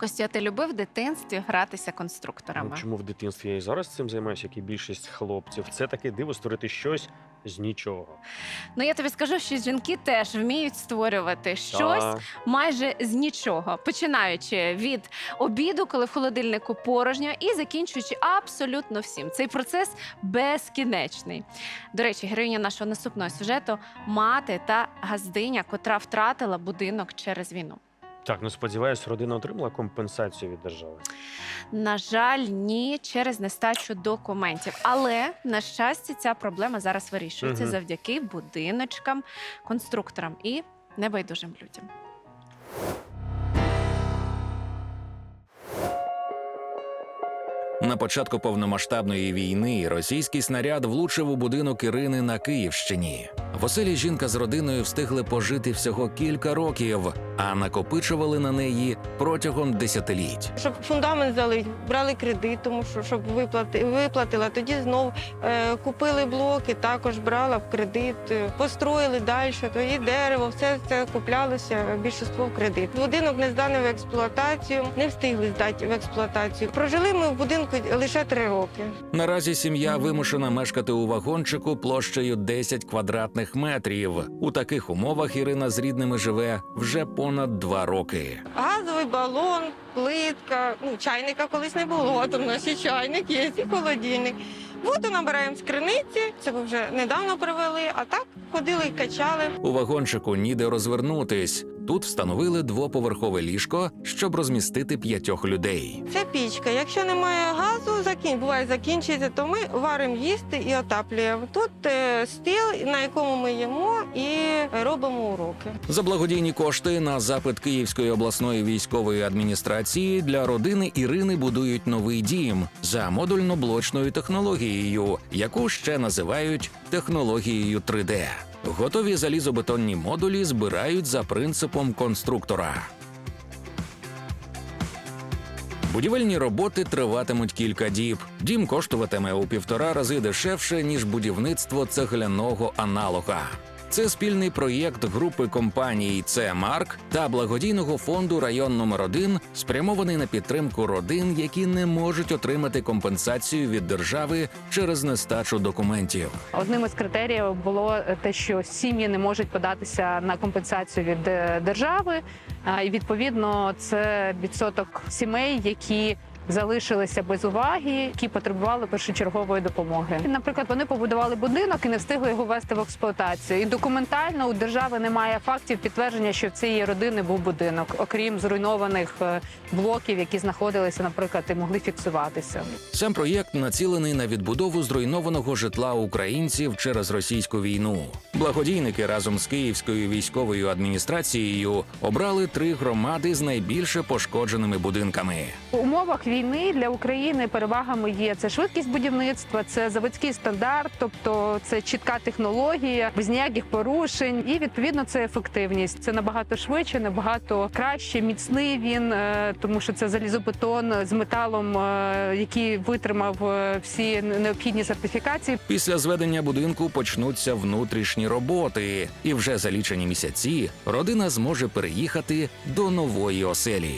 Костя, ти любив в дитинстві гратися конструкторами? Ну, чому в дитинстві я і зараз цим займаюся, як і більшість хлопців? Це таке диво створити щось з нічого. Ну я тобі скажу, що жінки теж вміють створювати щось Так. майже з нічого, починаючи від обіду, коли в холодильнику порожньо, і закінчуючи абсолютно всім. Цей процес безкінечний. До речі, героїня нашого наступного сюжету мати та газдиня, котра втратила будинок через війну. Так, ну сподіваюсь, родина отримала компенсацію від держави. На жаль, ні, через нестачу документів. Але на щастя, ця проблема зараз вирішується Мгм. завдяки будиночкам, конструкторам і небайдужим людям. На початку повномасштабної війни російський снаряд влучив у будинок Ірини на Київщині. В оселі жінка з родиною встигли пожити всього кілька років, а накопичували на неї протягом десятиліть. Щоб фундамент залить, брали кредит, тому що щоб виплати, виплатила. Тоді знов е, купили блоки, також брала в кредит, построїли далі, тоді дерево, все це куплялося більшість в кредит. Будинок не зданий в експлуатацію, не встигли здати в експлуатацію. Прожили ми в будинку лише три роки. Наразі сім'я вимушена мешкати у вагончику площею 10 квадратних метрів. У таких умовах Ірина з рідними живе вже понад два роки. Газовий балон, плитка, ну чайника колись не було, то в нас і чайник є, і холодильник. Воду набираємо з криниці, це ви вже недавно привели, а так ходили і качали. У вагончику ніде розвернутись. Тут встановили двоповерхове ліжко, щоб розмістити п'ятьох людей. Це пічка. Якщо немає газу, закін... буває закінчується, то ми варимо їсти і отаплюємо. Тут е, стіл, на якому ми їмо і робимо уроки. За благодійні кошти на запит Київської обласної військової адміністрації для родини Ірини будують новий дім за модульно-блочною технологією, яку ще називають технологією 3D. Готові залізобетонні модулі збирають за принципом конструктора. Будівельні роботи триватимуть кілька діб. Дім коштуватиме у півтора рази дешевше ніж будівництво цегляного аналога. Це спільний проєкт групи компаній «Це Марк» та благодійного фонду район номер 1 спрямований на підтримку родин, які не можуть отримати компенсацію від держави через нестачу документів. Одним із критеріїв було те, що сім'ї не можуть податися на компенсацію від е, держави. І відповідно це відсоток сімей, які залишилися без уваги, які потребували першочергової допомоги. Наприклад, вони побудували будинок і не встигли його ввести в експлуатацію. І документально у держави немає фактів підтвердження, що в цієї родини був будинок, окрім зруйнованих е, блоків, які знаходилися, наприклад, і могли фіксуватися. Сам проєкт націлений на відбудову зруйнованого житла українців через російську війну. Благодійники разом з Київською військовою адміністрацією обрали три громади з найбільше пошкодженими будинками. У умовах війни для України перевагами є це швидкість будівництва, це заводський стандарт, тобто це чітка технологія, без ніяких порушень, і відповідно це ефективність. Це набагато швидше, набагато краще, міцний він, е, тому що це залізобетон з металом, е, який витримав е, всі необхідні сертифікації. Після зведення будинку почнуться внутрішні роботи, і вже за лічені місяці родина зможе переїхати до нової оселі.